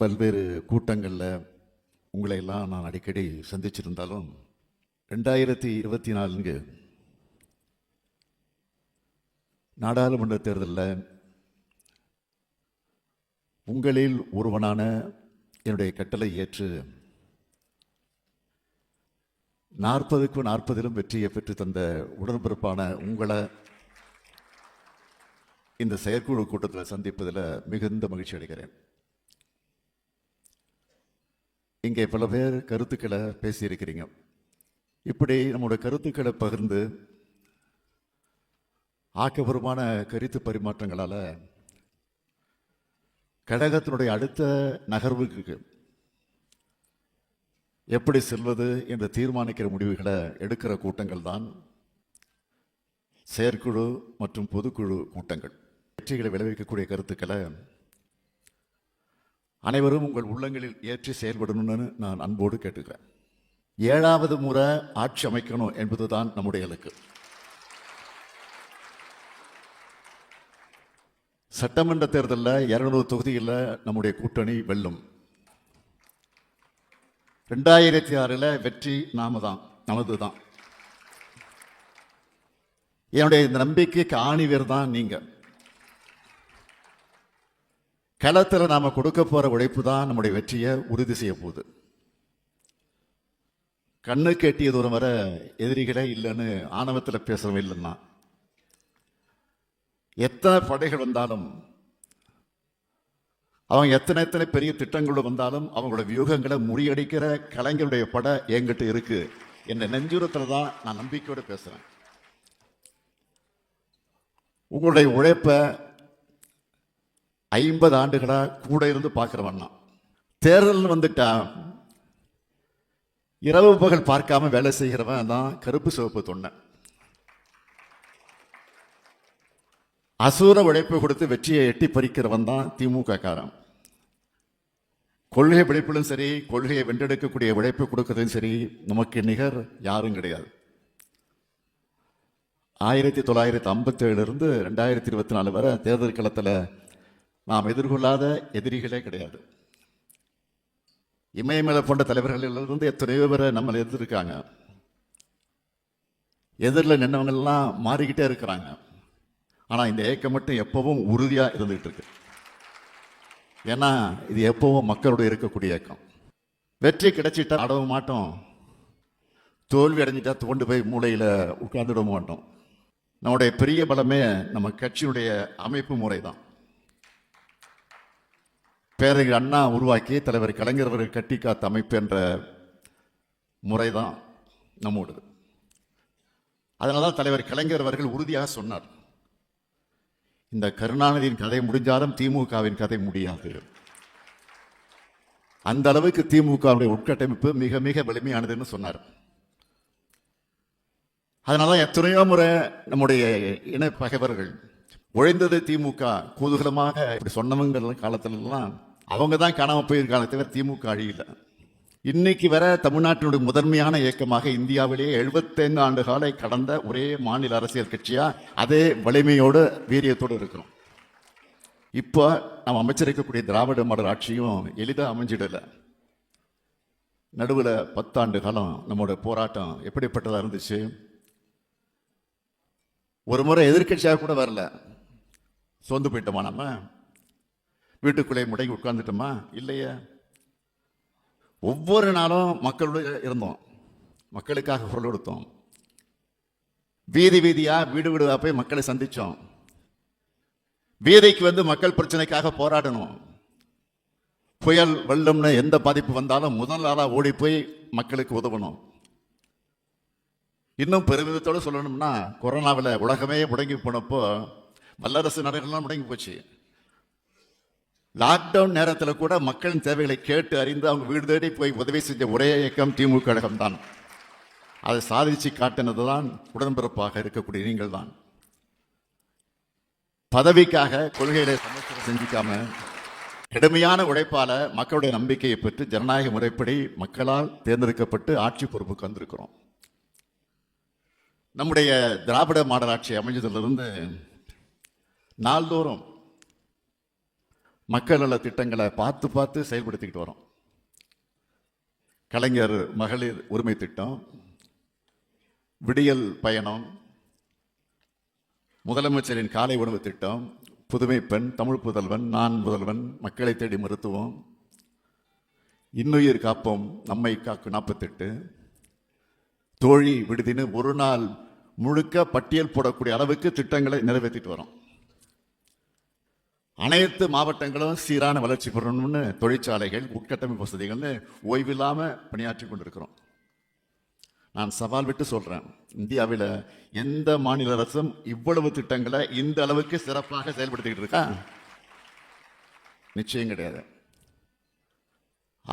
பல்வேறு கூட்டங்களில் உங்களை எல்லாம் நான் அடிக்கடி சந்திச்சிருந்தாலும் ரெண்டாயிரத்தி இருபத்தி நான்கு நாடாளுமன்ற தேர்தலில் உங்களில் ஒருவனான என்னுடைய கட்டளை ஏற்று நாற்பதுக்கும் நாற்பதிலும் வெற்றியை பெற்று தந்த உடன்பிறப்பான உங்களை இந்த செயற்குழு கூட்டத்தில் சந்திப்பதில் மிகுந்த மகிழ்ச்சி அடைகிறேன். இங்கே பல பேர் கருத்துக்களை பேசியிருக்கிறீங்க. இப்படி நம்முடைய கருத்துக்களை பகிர்ந்து ஆக்கப்பூர்வமான கருத்து பரிமாற்றங்களால் கழகத்தினுடைய அடுத்த நகர்வுக்கு எப்படி செல்வது என்று தீர்மானிக்கிற முடிவுகளை எடுக்கிற கூட்டங்கள் தான் செயற்குழு மற்றும் பொதுக்குழு கூட்டங்கள். வெற்றிகளை விளைவிக்கக்கூடிய கருத்துக்களை அனைவரும் உங்கள் உள்ளங்களில் ஏற்றி செயல்படணும்னு நான் அன்போடு கேட்டுக்கிறேன். ஏழாவது முறை ஆட்சி அமைக்கணும் என்பதுதான் நம்முடைய இலக்கு. சட்டமன்ற தேர்தலில் இரநூறு தொகுதியில் நம்முடைய கூட்டணி வெல்லும். ரெண்டாயிரத்தி ஆறில் வெற்றி நாம தான் நமது தான் என்னுடைய இந்த நம்பிக்கைக்கு ஆணிவேர் தான் நீங்கள் களத்தில் நாம் கொடுக்க போகிற உழைப்பு தான் நம்முடைய வெற்றியை உறுதி செய்ய போகுது. கண்ணு கெட்டிய தூரம் வர எதிரிகளே இல்லைன்னு ஆணவத்தில் பேசுகிறவன் இல்லைன்னா. எத்தனை படைகள் வந்தாலும் அவங்க எத்தனை எத்தனை பெரிய திட்டங்கள் வந்தாலும் அவங்களோட வியூகங்களை முறியடிக்கிற கலைஞருடைய படை என்கிட்ட இருக்கு. என்ற நெஞ்சுரத்தில் தான் நான் நம்பிக்கையோடு பேசுகிறேன் உங்களுடைய உழைப்பை ஐம்பது ஆண்டுகளாக கூட இருந்து பார்க்குறவன் நான். தேர்தல்னு வந்துட்டா இரவு பகல் பார்க்காம வேலை செய்கிறவன் தான் கருப்பு சிவப்பு தொண்டை அசூர உழைப்பு கொடுத்து வெற்றியை எட்டி பறிக்கிறவன் தான் திமுக காரன். கொள்கை விளைப்பிலும் சரி கொள்கையை வென்றெடுக்கக்கூடிய உழைப்பு கொடுக்கறதும் சரி நமக்கு நிகர் யாரும் கிடையாது. ஆயிரத்தி தொள்ளாயிரத்தி ஐம்பத்தேழுலேருந்து ரெண்டாயிரத்தி இருபத்தி நாலு வரை தேர்தல் களத்தில் நாம் எதிர்கொள்ளாத எதிரிகளே கிடையாது. இமயமலை போன்ற தலைவர்களிலிருந்து எத்தனையோ பேரை நம்மளை எதிர்க்காங்க எதிரில் நின்றவங்கெல்லாம் மாறிக்கிட்டே இருக்கிறாங்க. ஆனால் இந்த ஏக்கம் மட்டும் எப்பவும் உறுதியாக இருந்துகிட்டு இருக்கு ஏன்னா இது எப்பவும் மக்களோட இருக்கக்கூடிய இயக்கம் வெற்றி கிடைச்சிட்டா அடவ மாட்டோம். தோல்வி அடைஞ்சிட்டா தோண்டு போய் மூளையில் உட்கார்ந்துட மாட்டோம். நம்முடைய பெரிய பலமே நம்ம கட்சியினுடைய அமைப்பு முறை தான் பேரறிஞர் அண்ணா உருவாக்கி தலைவர் கலைஞர் அவர்கள் கட்டி காத்த அமைப்பு என்ற முறை தான் நம்மோடது. அதனால தான் தலைவர் கலைஞர் அவர்கள் உறுதியாக சொன்னார். இந்த கருணாநிதியின் கதை முடிஞ்சாலும் திமுகவின் கதை முடியாது. அந்த அளவுக்கு திமுகவுடைய உட்கட்டமைப்பு மிக மிக வலிமையானதுன்னு சொன்னார். அதனால தான் எத்தனையோ முறை நம்முடைய இன பகைவர்கள் உழைந்தது திமுக கூதுகலமாக இப்படி சொன்னவங்க காலத்திலலாம் அவங்க தான் காணாமல் போயிருக்காங்க. தவிர திமுக அழியில். இன்னைக்கு வர தமிழ்நாட்டினுடைய முதன்மையான இயக்கமாக இந்தியாவிலேயே 75 ஆண்டு காலை கடந்த ஒரே மாநில அரசியல் கட்சியாக அதே வலிமையோடு வீரியத்தோடு இருக்கிறோம். இப்போ நம்ம அமைச்சிருக்கக்கூடிய திராவிட மாடல் ஆட்சியும் எளிதாக அமைஞ்சிடல. நடுவில் பத்தாண்டு காலம் நம்மளோட போராட்டம் எப்படிப்பட்டதாக இருந்துச்சு? ஒரு முறை எதிர்க்கட்சியாக கூட வரல. சோர்ந்து போயிட்டோமா நம்ம? வீட்டுக்குள்ளே முடங்கி உட்கார்ந்துட்டோமா? இல்லையே. ஒவ்வொரு நாளும் மக்களோட இருந்தோம். மக்களுக்காக குரல் கொடுத்தோம். வீதி வீதியாக வீடு வீடுவா போய் மக்களை சந்தித்தோம் வீதிக்கு வந்து மக்கள் பிரச்சனைக்காக போராடணும் புயல் வெள்ளம்னு எந்த பாதிப்பு வந்தாலும் முதல் நாளாக ஓடி போய் மக்களுக்கு உதவணும். இன்னும் பெருமிதத்தோடு சொல்லணும்னா கொரோனாவில் உலகமே முடங்கி போனப்போ வல்லரசு நாடுகள்லாம் முடங்கி போச்சு. லாக்டவுன் நேரத்தில் கூட மக்களின் தேவைகளை கேட்டு அறிந்து அவங்க வீடு தேடி போய் உதவி செஞ்ச ஒரே இயக்கம் திமுக கழகம் தான் அதை சாதிச்சு காட்டினது தான் உடன்பிறப்பாக இருக்கக்கூடிய நீங்கள் தான் பதவிக்காக கொள்கைகளை சமஸ்கிரம் செஞ்சிக்காம கடுமையான உழைப்பால் மக்களுடைய நம்பிக்கையை பெற்று ஜனநாயக முறைப்படி மக்களால் தேர்ந்தெடுக்கப்பட்டு ஆட்சி பொறுப்புக்கு வந்திருக்கிறோம். நம்முடைய திராவிட மாடல் ஆட்சி அமைஞ்சதிலிருந்து நாள்தோறும் மக்கள் நல திட்டங்களை பார்த்து பார்த்து செயல்படுத்திக்கிட்டு வரோம். கலைஞர் மகளிர் உரிமை திட்டம் விடியல் பயணம் முதலமைச்சரின் காலை உணவு திட்டம் புதுமை பெண் தமிழ் புதல்வன் நான் முதல்வன் மக்களை தேடி மருத்துவம் இன்னுயிர் காப்போம் நம்மை காக்கும் நாற்பத்தெட்டு தோழி விடுதின்னு ஒரு நாள் முழுக்க பட்டியல் போடக்கூடிய அளவுக்கு திட்டங்களை நிறைவேற்றிட்டு வரோம். அனைத்து மாவட்டங்களும் சீரான வளர்ச்சி பெறணும்னு தொழிற்சாலைகள் உட்கட்டமைப்பு வசதிகள்னு ஓய்வில்லாமல் பணியாற்றி கொண்டிருக்கிறோம். நான் சவால் விட்டு சொல்கிறேன் இந்தியாவில் எந்த மாநில அரசும் இவ்வளவு திட்டங்களை இந்த அளவுக்கு சிறப்பாக செயல்படுத்திக்கிட்டு இருக்கா? நிச்சயம் கிடையாது.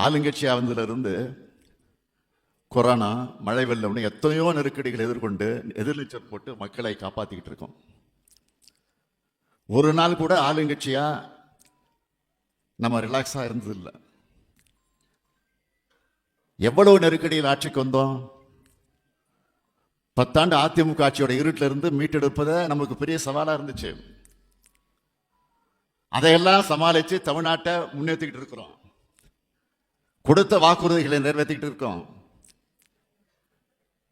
ஆளுங்கட்சி ஆவந்திலிருந்து கொரோனா மழை வெள்ளம்னு எத்தனையோ நெருக்கடிகளை எதிர்கொண்டு எதிர்நீச்சல் போட்டு மக்களை காப்பாற்றிக்கிட்டு இருக்கோம். ஒரு நாள் கூட ஆளுங்கட்சியாக நம்ம ரிலாக்ஸாக இருந்ததில்லை. எவ்வளவு நெருக்கடியில் ஆட்சிக்கு வந்தோம்? பத்தாண்டு அதிமுக ஆட்சியோட இருட்டில் இருந்து மீட்டெடுப்பதை நமக்கு பெரிய சவாலாக இருந்துச்சு. அதையெல்லாம் சமாளித்து தமிழ்நாட்டை முன்னேற்றிக்கிட்டு இருக்கிறோம். கொடுத்த வாக்குறுதிகளை நிறைவேற்றிக்கிட்டு இருக்கோம்.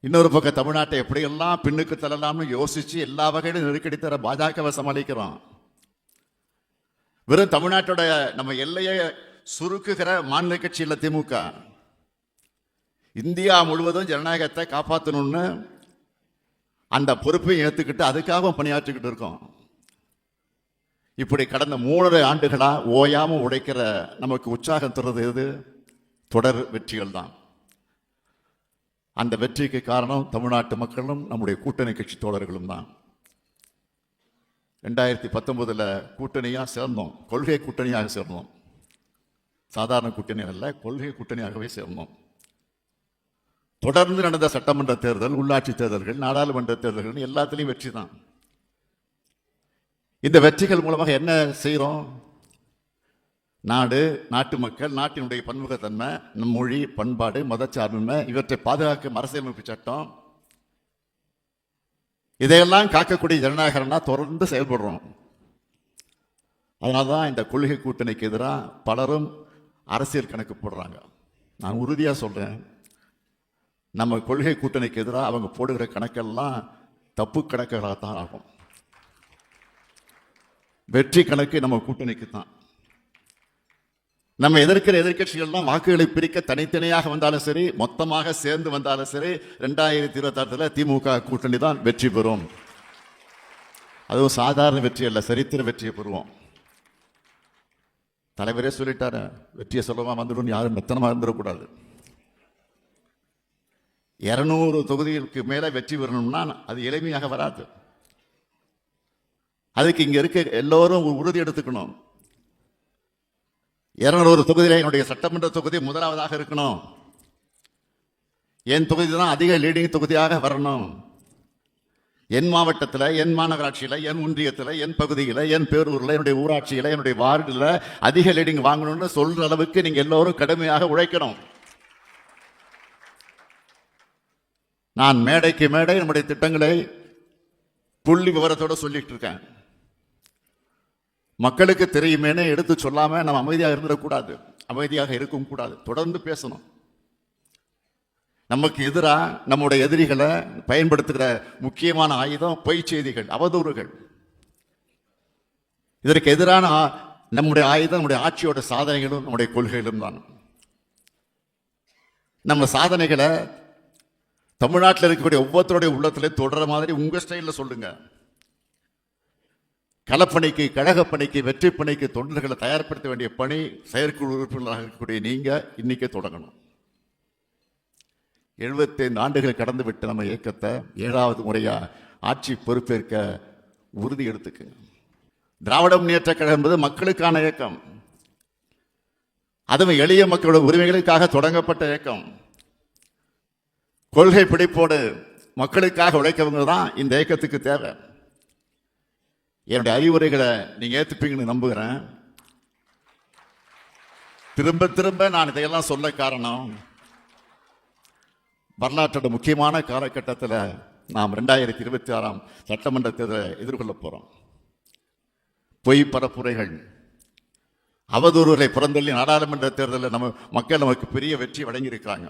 இன்னொரு பக்கம் தமிழ்நாட்டை எப்படியெல்லாம் பின்னுக்கு தள்ளலாம்னு யோசிச்சு எல்லா வகையிலும் நெருக்கடி தர பாஜகவை சமாளிக்கிறோம். வெறும் தமிழ்நாட்டோட நம்ம எல்லையை சுருக்குகிற மாநில கட்சியில் திமுக. இந்தியா முழுவதும் ஜனநாயகத்தை காப்பாற்றணும்னு அந்த பொறுப்பை ஏற்றுக்கிட்டு அதுக்காக பணியாற்றிக்கிட்டு இருக்கோம். இப்படி கடந்த மூணரை ஆண்டுகளாக ஓயாமல் உழைக்கிற நமக்கு உற்சாகம் தருவது எது? தொடர் வெற்றிகள் தான் அந்த வெற்றிக்கு காரணம் தமிழ்நாட்டு மக்களும் நம்முடைய கூட்டணி கட்சி தோழர்களும் தான். ரெண்டாயிரத்தி பத்தொன்பதில் கூட்டணியாக சேர்ந்தோம். கொள்கை கூட்டணியாக சேர்ந்தோம். சாதாரண கூட்டணி அல்ல கொள்கை கூட்டணியாகவே சேர்ந்தோம். தொடர்ந்து நடந்த சட்டமன்ற தேர்தல் உள்ளாட்சி தேர்தல்கள் நாடாளுமன்ற தேர்தல்கள் எல்லாத்துலேயும் வெற்றி தான். இந்த வெற்றிகள் மூலமாக என்ன செய்கிறோம் நாடு நாட்டு மக்கள் நாட்டினுடைய பன்முகத்தன்மை நம் மொழி பண்பாடு மதச்சார்பின்மை இவற்றை பாதுகாக்கும் அரசியலமைப்பு சட்டம். இதையெல்லாம் காக்கக்கூடிய ஜனநாயகம்னா தொடர்ந்து செயல்படுறோம். அதனால தான் இந்த கொள்கை கூட்டணிக்கு எதிராக பலரும் அரசியல் கணக்கு போடுறாங்க. நான் உறுதியாக சொல்கிறேன் நம்ம கொள்கை கூட்டணிக்கு எதிராக அவங்க போடுகிற கணக்கெல்லாம் தப்பு கணக்குகளாக தான் ஆகும். வெற்றி கணக்கு நம்ம கூட்டணிக்கு தான். நம்ம எதிர்க்கிற எதிர்க்கட்சிகள்லாம் வாக்குகளை பிரிக்க தனித்தனியாக வந்தாலும் சரி மொத்தமாக சேர்ந்து வந்தாலும் சரி ரெண்டாயிரத்தி இருபத்தாறுல திமுக கூட்டணி தான் வெற்றி பெறும். அதுவும் சாதாரண வெற்றி அல்ல சரித்திர வெற்றியை பெறுவோம். தலைவரே சொல்லிட்டாரு வெற்றியை சொல்லமா வந்துடும் யாரும் மெத்தனமாக இருந்துடக்கூடாது. இரநூறு தொகுதிகளுக்கு மேலே வெற்றி பெறணும்னா அது எளிமையாக வராது. அதுக்கு இங்கே இருக்க எல்லோரும் உறுதி எடுத்துக்கணும். இருநூறு தொகுதியில் என்னுடைய சட்டமன்ற தொகுதி முதலாவதாக இருக்கணும். என் தொகுதி தான் அதிக லீடிங் தொகுதியாக வரணும். என் மாவட்டத்தில் என் மாநகராட்சியில் என் ஒன்றியத்தில் என் பகுதியில் என் பேரூரில் என்னுடைய ஊராட்சியில் என்னுடைய வார்டில் அதிக லீடிங் வாங்கணும்னு சொல்ற அளவுக்கு நீங்க எல்லோரும் கடுமையாக உழைக்கணும். நான் மேடைக்கு மேடை நம்முடைய திட்டங்களை புள்ளி விவரத்தோடு சொல்லிட்டு இருக்கேன். மக்களுக்கு தெரியுமேனே எடுத்து சொல்லாமல் நம்ம அமைதியாக இருந்துடக்கூடாது. அமைதியாக இருக்கவும் கூடாது. தொடர்ந்து பேசணும். நமக்கு எதிராக நம்முடைய எதிரிகளை பயன்படுத்துகிற முக்கியமான ஆயுதம் பொய் செய்திகள் அவதூறுகள். இதற்கு எதிரான நம்முடைய ஆயுதம் நம்முடைய ஆட்சியோட சாதனைகளும் நம்முடைய கொள்கைகளும் தான். நம்ம சாதனைகளை தமிழ்நாட்டில் இருக்கக்கூடிய ஒவ்வொருத்தருடைய உள்ளத்திலே தொடர மாதிரி உங்கள் ஸ்டைலில் சொல்லுங்கள் களப்பணிக்கு கழகப்பணிக்கு வெற்றி பணிக்கு தொண்டர்களை தயார்படுத்த வேண்டிய பணி செயற்குழு உறுப்பினராக இருக்கக்கூடிய நீங்கள் இன்றைக்கே தொடங்கணும். 75 ஆண்டுகள் கடந்து விட்டு நம்ம இயக்கத்தை ஏழாவது முறையாக ஆட்சி பொறுப்பேற்க உறுதி எடுத்துக்குங்க திராவிட முன்னேற்ற கழகம் என்பது மக்களுக்கான இயக்கம். அதுவும் எளிய மக்களோட உரிமைகளுக்காக தொடங்கப்பட்ட இயக்கம். கொள்கை பிடிப்போடு மக்களுக்காக உழைக்கவங்க தான் இந்த இயக்கத்துக்கு தேவை. என்னுடைய அறிவுரைகளை நீங்கள் ஏற்றுப்பீங்கன்னு நம்புகிறேன். திரும்ப திரும்ப நான் இதையெல்லாம் சொல்ல காரணம். வரலாற்றோட முக்கியமான காலகட்டத்தில் நாம் ரெண்டாயிரத்தி இருபத்தி ஆறாம் சட்டமன்ற தேர்தலை எதிர்கொள்ள போகிறோம் பொய் பரப்புரைகள் அவதூறுகளை புறந்தள்ளி நாடாளுமன்ற தேர்தலில் நம்ம மக்கள் நமக்கு பெரிய வெற்றி வழங்கியிருக்கிறாங்க.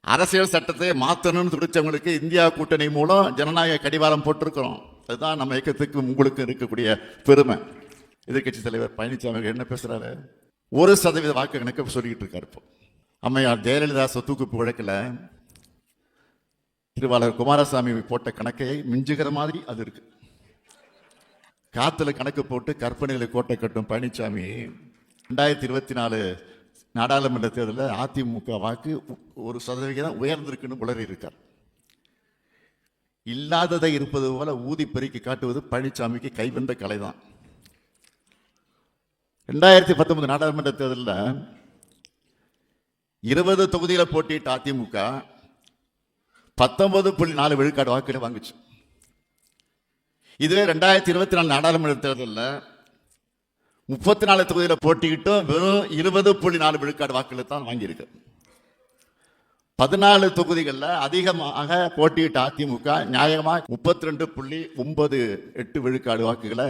அரசியல் சட்டத்தை மாற்றணும்னு துடிச்சவங்களுக்கு இந்தியா கூட்டணி மூலம் ஜனநாயக கடிவாளம் போட்டிருக்கிறோம். அதுதான் நம்ம இயக்கத்துக்கு உங்களுக்கு இருக்கக்கூடிய பெருமை. எதிர்க்கட்சி தலைவர் பழனிசாமி என்ன பேசுகிறாரு ஒரு சதவீத வாக்கு கணக்கு சொல்லிக்கிட்டு இருக்காரு இப்போ. அம்மையார் ஜெயலலிதா சொத்துக்குப்பு வழக்கில் திருவாளர் குமாரசாமி போட்ட கணக்கை மிஞ்சுகிற மாதிரி அது இருக்கு. காத்துல கணக்கு போட்டு கற்பனைகளை கோட்டை கட்டும் பழனிசாமி ரெண்டாயிரத்தி இருபத்தி நாலு நாடாளுமன்ற தேர்தலில் அதிமுக வாக்கு ஒரு சதவிகிதம் உயர்ந்திருக்குன்னு உளறி இருக்கார் இல்லாததை இருப்பது போல ஊதி பெருக்கி காட்டுவது பழனிசாமிக்கு கைவந்த கலை தான் ரெண்டாயிரத்தி பத்தொன்பது நாடாளுமன்ற தேர்தலில் இருபது தொகுதியில் போட்டியிட்ட அதிமுக பத்தொன்பது புள்ளி நாலு விழுக்காடு வாக்குகளை வாங்குச்சு. இதுவே ரெண்டாயிரத்தி இருபத்தி நாலு நாடாளுமன்ற தேர்தலில் முப்பத்தி நாலு தொகுதியில் போட்டிக்கிட்டும் வெறும் இருபது புள்ளி நாலு விழுக்காடு வாக்குகளை தான் வாங்கியிருக்கு. பதினாலு தொகுதிகளில் அதிகமாக போட்டியிட்ட அதிமுக நியாயமாக முப்பத்தி ரெண்டு புள்ளி ஒன்பது எட்டு விழுக்காடு வாக்குகளை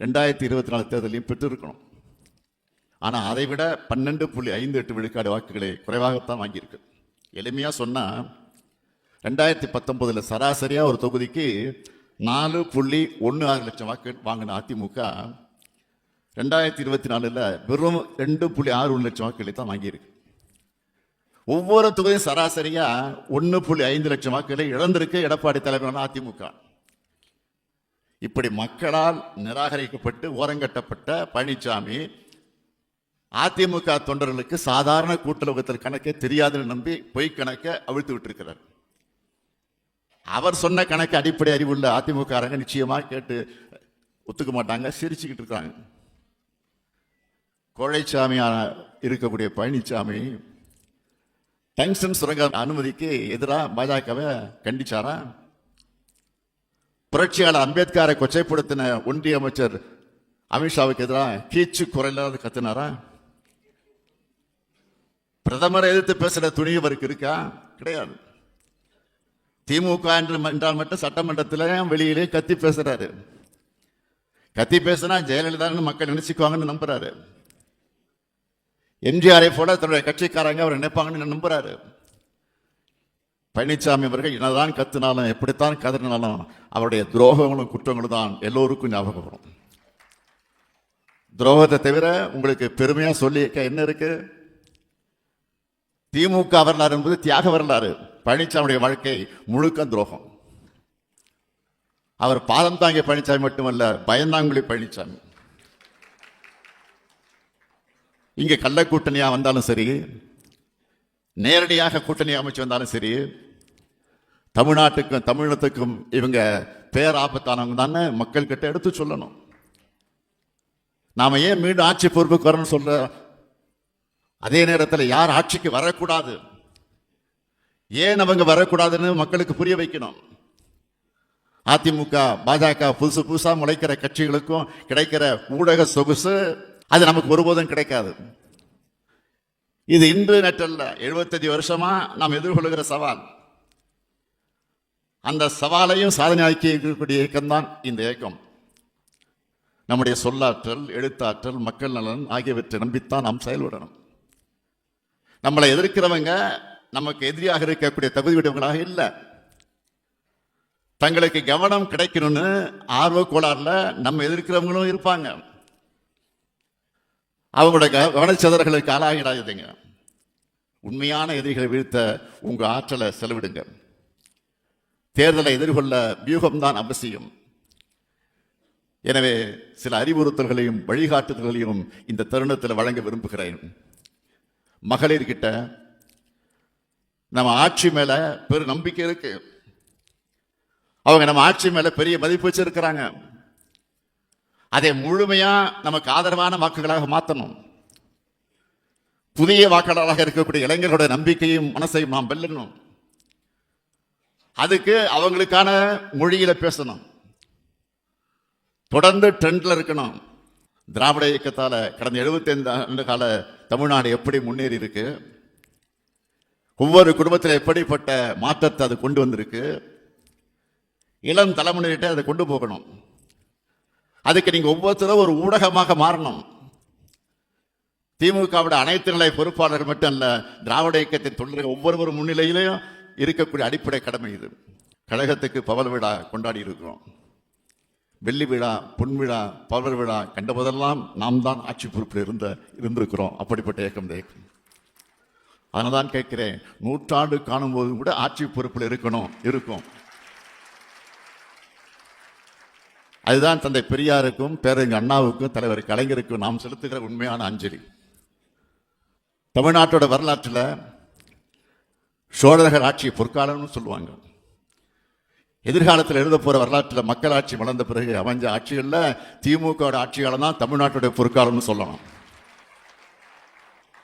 ரெண்டாயிரத்தி இருபத்தி நாலு தேர்தலையும் பெற்றிருக்கணும். ஆனால் அதை விட பன்னெண்டு புள்ளி ஐந்து எட்டு விழுக்காடு வாக்குகளை குறைவாகத்தான் வாங்கியிருக்கு. எளிமையாக சொன்னால் ரெண்டாயிரத்தி பத்தொம்போதில் சராசரியாக ஒரு தொகுதிக்கு நாலு புள்ளி ஒன்று ஆறு லட்சம் வாக்கு வாங்கின அதிமுக ரெண்டாயிரத்தி இருபத்தி நாலில் வெறும் ரெண்டு புள்ளி ஆறு ஒன்று லட்சம் வாக்குகளை தான் வாங்கியிருக்கு. ஒவ்வொரு தொகுதியும் சராசரியாக ஒன்று புள்ளி ஐந்து லட்சம் வாக்குகளை இழந்திருக்கு. எடப்பாடி தலைவரான அதிமுக. இப்படி மக்களால் நிராகரிக்கப்பட்டு ஓரங்கட்டப்பட்ட பழனிசாமி அதிமுக தொண்டர்களுக்கு சாதாரண கூட்டுறவுத்தில் கணக்கே தெரியாதுன்னு நம்பி பொய் கணக்கை அவிழ்த்து விட்டிருக்கிறார். அவர் சொன்ன கணக்கு அடிப்படை அறிவுள்ள அதிமுக அரங்க நிச்சயமா கேட்டு ஒத்துக்க மாட்டாங்க சிரிச்சுக்கிட்டு இருக்காங்க. கோழைச்சாமியான இருக்கக்கூடிய பழனிசாமி டங்ஸ்டன் சுரங்க அனுமதிக்கு எதிராக பாஜகவை கண்டிச்சாரா புரட்சியாளர் அம்பேத்கரை கொச்சைப்படுத்தின ஒன்றிய அமைச்சர் அமித்ஷாவுக்கு எதிராக கீச்சு குறையில்லாத கத்தினாரா பிரதமரை எதிர்த்து பேசுகிற துணி அவருக்கு இருக்கா கிடையாது திமுக என்று என்றால் மட்டும் சட்டமன்றத்தில் வெளியிலே கத்தி பேசுறாரு கத்தி பேசுனா ஜெயலலிதான்னு மக்கள் நினைச்சுக்குவாங்கன்னு நம்புறாரு எம்ஜிஆரை போல தன்னுடைய கட்சிக்காரங்க அவர் நினைப்பாங்கன்னு நம்புறாரு? பழனிசாமி அவர்கள் என்னதான் கத்தினாலும் எப்படித்தான் கதறினாலும் அவருடைய துரோகங்களும் குற்றங்களும் தான் எல்லோருக்கும் ஞாபகம் வரும். துரோகத்தை தவிர உங்களுக்கு பெருமையாக சொல்லியிருக்க என்ன இருக்கு? திமுக வரலாறு என்பது தியாக வரலாறு. பழனிசாமியுடைய வாழ்க்கை முழுக்க துரோகம். அவர் பாதம் தாங்கிய பழனிசாமி மட்டுமல்ல பயந்தாங்குழி பழனிசாமி இங்கே கள்ள கூட்டணியாக வந்தாலும் சரி நேரடியாக கூட்டணி அமைச்சு வந்தாலும் சரி தமிழ்நாட்டுக்கும் தமிழகத்துக்கும் இவங்க பேராபத்தானவங்க தானே மக்கள்கிட்ட எடுத்து சொல்லணும். நாம் ஏன் மீண்டும் ஆட்சி பொறுப்புக்கு வரணும்னு சொல்ல அதே நேரத்தில் யார் ஆட்சிக்கு வரக்கூடாது? ஏன் அவங்க வரக்கூடாதுன்னு மக்களுக்கு புரிய வைக்கணும். அதிமுக பாஜக புதுசு புதுசாக முளைக்கிற கட்சிகளுக்கும் கிடைக்கிற ஊடக சொகுசு அது நமக்கு ஒருபோதும் கிடைக்காது. இது இன்று நெற்றல்ல. எழுபத்தஞ்சு வருஷமா நாம் எதிர்கொள்கிற சவால். அந்த சவாலையும் சாதனையாக்கி இருக்கக்கூடிய இயக்கம்தான் இந்த இயக்கம். நம்முடைய சொல்லாற்றல் எழுத்தாற்றல் மக்கள் நலன் ஆகியவற்றை நம்பித்தான் நாம் செயல்படணும். நம்மளை எதிர்க்கிறவங்க நமக்கு எதிரியாக இருக்கக்கூடிய தகுதி தகுதியுடையவங்களாக இல்லை. தங்களுக்கு கவனம் கிடைக்கணும்னு ஆர்வ கோளாறுல நம்ம எதிர்க்கிறவங்களும் இருப்பாங்க. அவங்களோட க- கவனச்சிதறல்களுக்கு ஆளாகிடாதுங்க. உண்மையான எதிரிகளை வீழ்த்த உங்கள் ஆற்றலை செலவிடுங்க. தேர்தலை எதிர்கொள்ள வியூகம்தான் அவசியம். எனவே சில அறிவுறுத்தல்களையும் வழிகாட்டுதல்களையும் இந்த தருணத்தில் வழங்க விரும்புகிறேன். மகளிர்கிட்ட நம்ம ஆட்சி மேலே பெரு நம்பிக்கை இருக்கு. அவங்க நம்ம ஆட்சி மேலே பெரிய மதிப்பு வச்சிருக்கிறாங்க. அதை முழுமையாக நமக்கு ஆதரவான வாக்குகளாக மாற்றணும் புதிய வாக்காளராக இருக்கக்கூடிய இளைஞர்களுடைய நம்பிக்கையும் மனசையும் நாம் வெல்லணும். அதுக்கு அவங்களுக்கான மொழியில பேசணும். தொடர்ந்து ட்ரெண்டில் இருக்கணும். திராவிட இயக்கத்தால் கடந்த 75 ஆண்டு கால தமிழ்நாடு எப்படி முன்னேறி இருக்கு? ஒவ்வொரு குடும்பத்தில் எப்படிப்பட்ட மாற்றத்தை அது கொண்டு வந்திருக்கு? இளம் தலைமுறையிட்ட அதை கொண்டு போகணும். அதுக்கு நீங்கள் ஒவ்வொருத்தரும் ஒரு ஊடகமாக மாறணும். திமுகவோட அனைத்து நிலை பொறுப்பாளர்கள் மட்டும் அல்ல திராவிட இயக்கத்தின் தொண்டர்கள் ஒவ்வொருவரும் முன்னிலையிலையும் இருக்கக்கூடிய அடிப்படை கடமை இது. கழகத்துக்கு பவல் விழா கொண்டாடி இருக்கிறோம். வெள்ளி விழா பொன் விழா பவல் விழா கண்டபோதெல்லாம் நாம் தான் ஆட்சி பொறுப்பில் இருந்த இருந்திருக்கிறோம். அப்படிப்பட்ட இயக்கம் இயக்கம் அதனால தான் கேட்கிறேன் நூற்றாண்டு காணும்போது கூட ஆட்சி பொறுப்பில் இருக்கணும் இருக்கும். அதுதான் தந்தை பெரியாருக்கும் பேரறிஞர் அண்ணாவுக்கும் தலைவர் கலைஞருக்கும் நாம் செலுத்துகிற உண்மையான அஞ்சலி. தமிழ்நாட்டோட வரலாற்றில் சோழர்கள் ஆட்சி பொற்காலம்னு சொல்லுவாங்க. எதிர்காலத்தில் எழுத போகிற வரலாற்றில் மக்கள் ஆட்சி வளர்ந்த பிறகு அமைஞ்ச ஆட்சிகளில் திமுகவோட ஆட்சி தான் தமிழ்நாட்டுடைய பொற்காலம்னு சொல்லணும்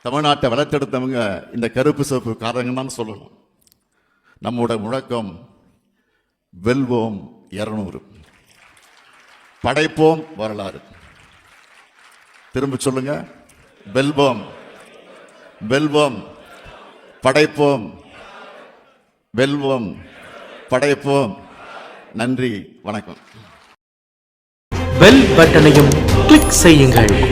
தமிழ்நாட்டை வளர்த்தெடுத்தவங்க இந்த கருப்பு சிவப்பு காரங்க தான் சொல்லணும் நம்மோட முழக்கம் வெல்வோம் இரநூறு. படைப்போம் வரலாறு. திரும்ப சொல்லுங்க. வெல்வோம். வெல்வோம். படைப்போம். வெல்வோம். படைப்போம். நன்றி. வணக்கம். பெல் பட்டனையும் கிளிக் செய்யுங்கள்.